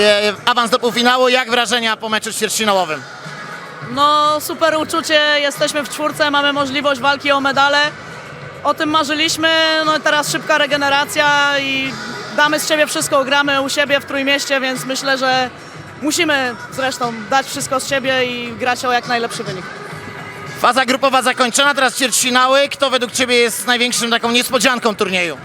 e, awans do półfinału. Jak wrażenia po meczu ćwierćfinałowym? No super uczucie, jesteśmy w czwórce, mamy możliwość walki o medale. O tym marzyliśmy, no i teraz szybka regeneracja i damy z siebie wszystko, gramy u siebie w Trójmieście, więc myślę, że musimy zresztą dać wszystko z siebie i grać o jak najlepszy wynik. Faza grupowa zakończona, teraz ćwierćfinały. Kto według Ciebie jest największym taką niespodzianką turnieju?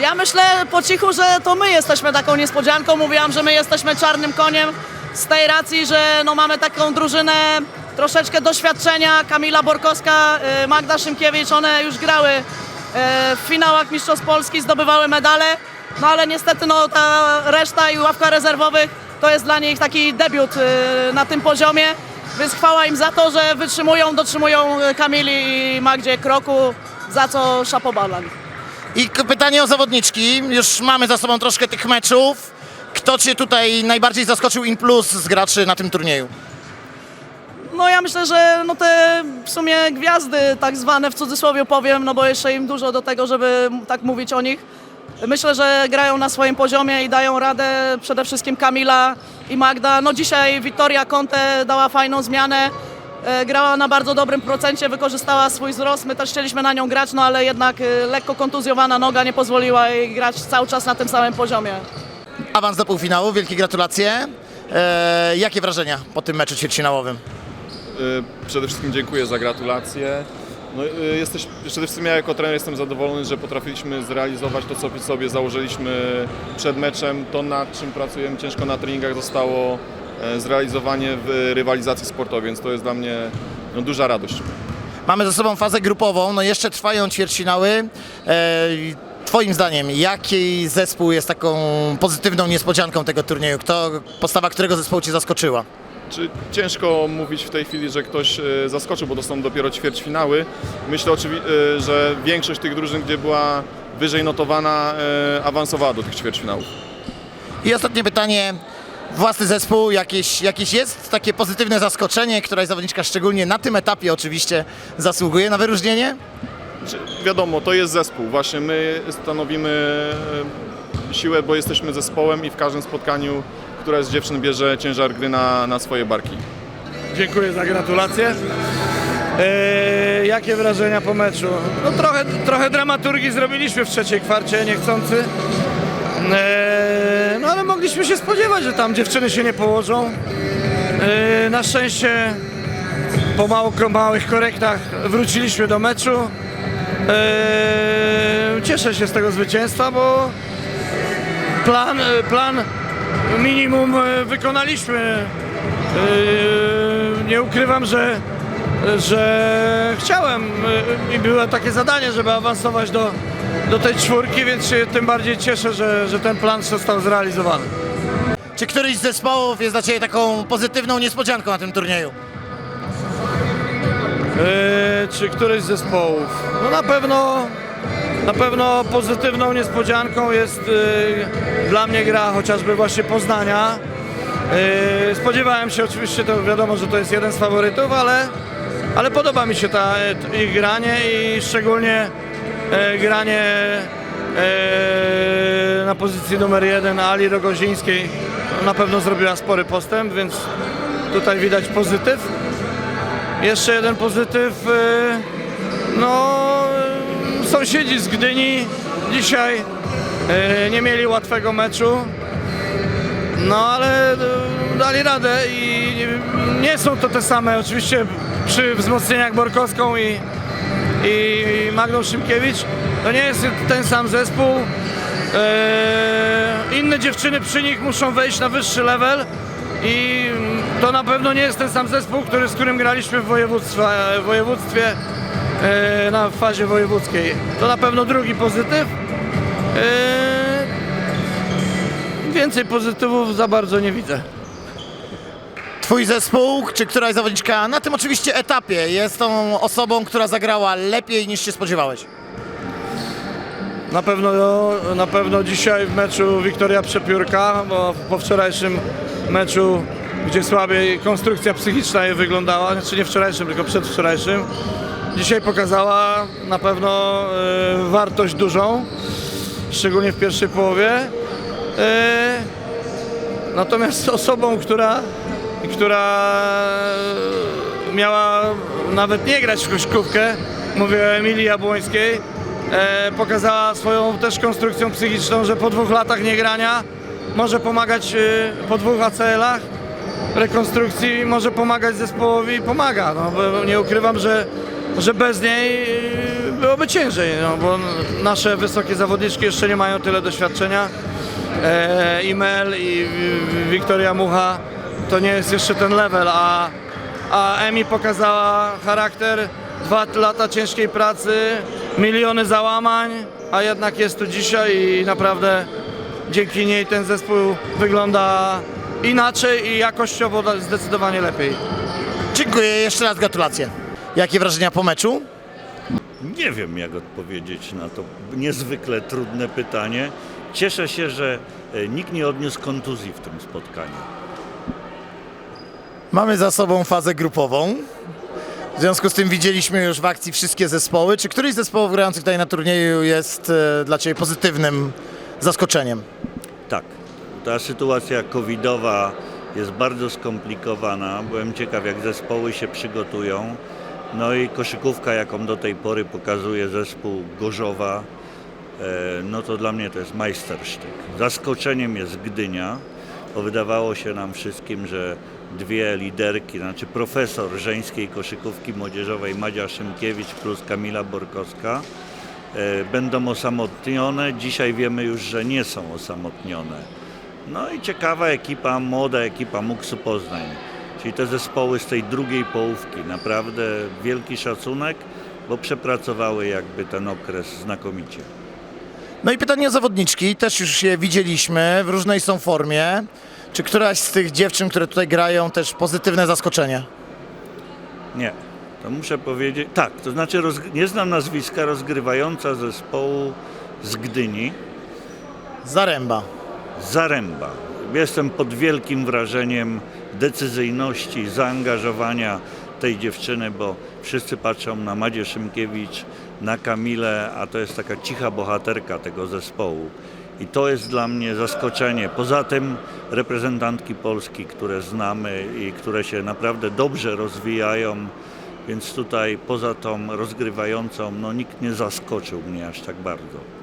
Ja myślę po cichu, że to my jesteśmy taką niespodzianką. Mówiłam, że my jesteśmy czarnym koniem z tej racji, że no mamy taką drużynę troszeczkę doświadczenia. Kamila Borkowska, y, Magda Szymkiewicz, one już grały y, w finałach Mistrzostw Polski, zdobywały medale. No ale niestety no, ta reszta i ławka rezerwowych to jest dla nich taki debiut y, na tym poziomie. Więc chwała im za to, że wytrzymują, dotrzymują Kamili i Magdzie kroku, za co szapoba dla nich. I pytanie o zawodniczki. Już mamy za sobą troszkę tych meczów. Kto Cię tutaj najbardziej zaskoczył in plus z graczy na tym turnieju? No ja myślę, że no te w sumie gwiazdy tak zwane w cudzysłowie powiem, no bo jeszcze im dużo do tego, żeby tak mówić o nich. Myślę, że grają na swoim poziomie i dają radę przede wszystkim Kamila i Magda. No dzisiaj Wiktoria Conte dała fajną zmianę. E, Grała na bardzo dobrym procencie, wykorzystała swój wzrost. My też chcieliśmy na nią grać, no ale jednak e, lekko kontuzjowana noga nie pozwoliła jej grać cały czas na tym samym poziomie. Awans do półfinału, wielkie gratulacje. E, jakie wrażenia po tym meczu ćwierćfinałowym? Przede wszystkim dziękuję za gratulacje. No, jesteś, przede wszystkim ja jako trener jestem zadowolony, że potrafiliśmy zrealizować to, co sobie założyliśmy przed meczem. To, nad czym pracujemy ciężko na treningach, zostało zrealizowanie w rywalizacji sportowej, więc to jest dla mnie no, duża radość. Mamy za sobą fazę grupową, no jeszcze trwają ćwierćfinały. E, twoim zdaniem, jaki zespół jest taką pozytywną niespodzianką tego turnieju? Kto, postawa którego zespołu Cię zaskoczyła? Czy ciężko mówić w tej chwili, że ktoś e, zaskoczył, bo to są dopiero ćwierćfinały. Myślę oczywiście, że większość tych drużyn, gdzie była wyżej notowana, e, awansowała do tych ćwierćfinałów. I ostatnie pytanie. Własny zespół, jakieś, jakieś jest takie pozytywne zaskoczenie, któraś zawodniczka szczególnie na tym etapie oczywiście zasługuje na wyróżnienie? Czy, wiadomo, to jest zespół. Właśnie my stanowimy e, siłę, bo jesteśmy zespołem i w każdym spotkaniu któraś z dziewczyn bierze ciężar gry na, na swoje barki. Dziękuję za gratulacje. Eee, jakie wrażenia po meczu? No trochę, trochę dramaturgii zrobiliśmy w trzeciej kwarcie, niechcący. Eee, no ale mogliśmy się spodziewać, że tam dziewczyny się nie położą. Eee, na szczęście po mało, małych korektach wróciliśmy do meczu. Eee, cieszę się z tego zwycięstwa, bo plan, plan minimum e, wykonaliśmy. Yy, Nie ukrywam, że, że chciałem yy, i było takie zadanie, żeby awansować do, do tej czwórki, więc się tym bardziej cieszę, że, że ten plan został zrealizowany. Czy któryś z zespołów jest dla Ciebie taką pozytywną niespodzianką na tym turnieju? Yy, Czy któryś z zespołów? No na pewno, na pewno pozytywną niespodzianką jest yy, dla mnie gra chociażby właśnie Poznania. Yy, Spodziewałem się oczywiście, to wiadomo, że to jest jeden z faworytów, ale, ale podoba mi się ta ich granie i szczególnie granie e, na pozycji numer jeden Ali Rogozińskiej na pewno zrobiła spory postęp, więc tutaj widać pozytyw. Jeszcze jeden pozytyw. y, No, sąsiedzi z Gdyni dzisiaj nie mieli łatwego meczu. No, ale dali radę i nie są to te same. Oczywiście przy wzmocnieniach Borkowską i, i Magdą Szymkiewicz to nie jest ten sam zespół. E, inne dziewczyny przy nich muszą wejść na wyższy level i to na pewno nie jest ten sam zespół, który, z którym graliśmy w województwie, w województwie e, na fazie wojewódzkiej. To na pewno drugi pozytyw. E, więcej pozytywów za bardzo nie widzę. Twój zespół, czy któraś zawodniczka na tym oczywiście etapie jest tą osobą, która zagrała lepiej niż się spodziewałeś? Na pewno, na pewno dzisiaj w meczu Wiktoria Przepiórka, bo po wczorajszym meczu, gdzie słabiej konstrukcja psychiczna jej wyglądała, znaczy nie wczorajszym, tylko przedwczorajszym, dzisiaj pokazała na pewno e, wartość dużą, szczególnie w pierwszej połowie. E, Natomiast osobą, która, która miała nawet nie grać w koszykówkę, mówię o Emilii Jabłońskiej, e, pokazała swoją też konstrukcją psychiczną, że po dwóch latach niegrania może pomagać e, po dwóch ACL-ach rekonstrukcji, może pomagać zespołowi i pomaga. No, nie ukrywam, że, że bez niej e, byłoby ciężej, no, bo nasze wysokie zawodniczki jeszcze nie mają tyle doświadczenia. E, Imel i Wi- Wiktoria Mucha to nie jest jeszcze ten level, a, a Emi pokazała charakter, dwa lata ciężkiej pracy, miliony załamań, a jednak jest tu dzisiaj i naprawdę dzięki niej ten zespół wygląda inaczej i jakościowo zdecydowanie lepiej. Dziękuję, jeszcze raz gratulacje. Jakie wrażenia po meczu? Nie wiem, jak odpowiedzieć na to niezwykle trudne pytanie. Cieszę się, że e, nikt nie odniósł kontuzji w tym spotkaniu. Mamy za sobą fazę grupową. W związku z tym widzieliśmy już w akcji wszystkie zespoły. Czy któryś z zespołów grających tutaj na turnieju jest e, dla Ciebie pozytywnym zaskoczeniem? Tak, ta sytuacja covidowa jest bardzo skomplikowana. Byłem ciekaw, jak zespoły się przygotują. No i koszykówka, jaką do tej pory pokazuje zespół Gorzowa, e, no to dla mnie to jest majstersztyk. Zaskoczeniem jest Gdynia, bo wydawało się nam wszystkim, że dwie liderki, znaczy profesor żeńskiej koszykówki młodzieżowej Madzia Szymkiewicz plus Kamila Borkowska e, będą osamotnione. Dzisiaj wiemy już, że nie są osamotnione. No i ciekawa ekipa, młoda ekipa Muksu Poznań. Czyli te zespoły z tej drugiej połówki. Naprawdę wielki szacunek, bo przepracowały jakby ten okres znakomicie. No i pytanie o zawodniczki. Też już je widzieliśmy, w różnej są formie. Czy któraś z tych dziewczyn, które tutaj grają, też pozytywne zaskoczenie? Nie, to muszę powiedzieć. Tak, to znaczy nie znam nazwiska rozgrywająca zespołu z Gdyni, Zaręba. Zaręba. Jestem pod wielkim wrażeniem decyzyjności, zaangażowania tej dziewczyny, bo wszyscy patrzą na Madzie Szymkiewicz, na Kamilę, a to jest taka cicha bohaterka tego zespołu. I to jest dla mnie zaskoczenie. Poza tym reprezentantki Polski, które znamy i które się naprawdę dobrze rozwijają, więc tutaj poza tą rozgrywającą, no nikt nie zaskoczył mnie aż tak bardzo.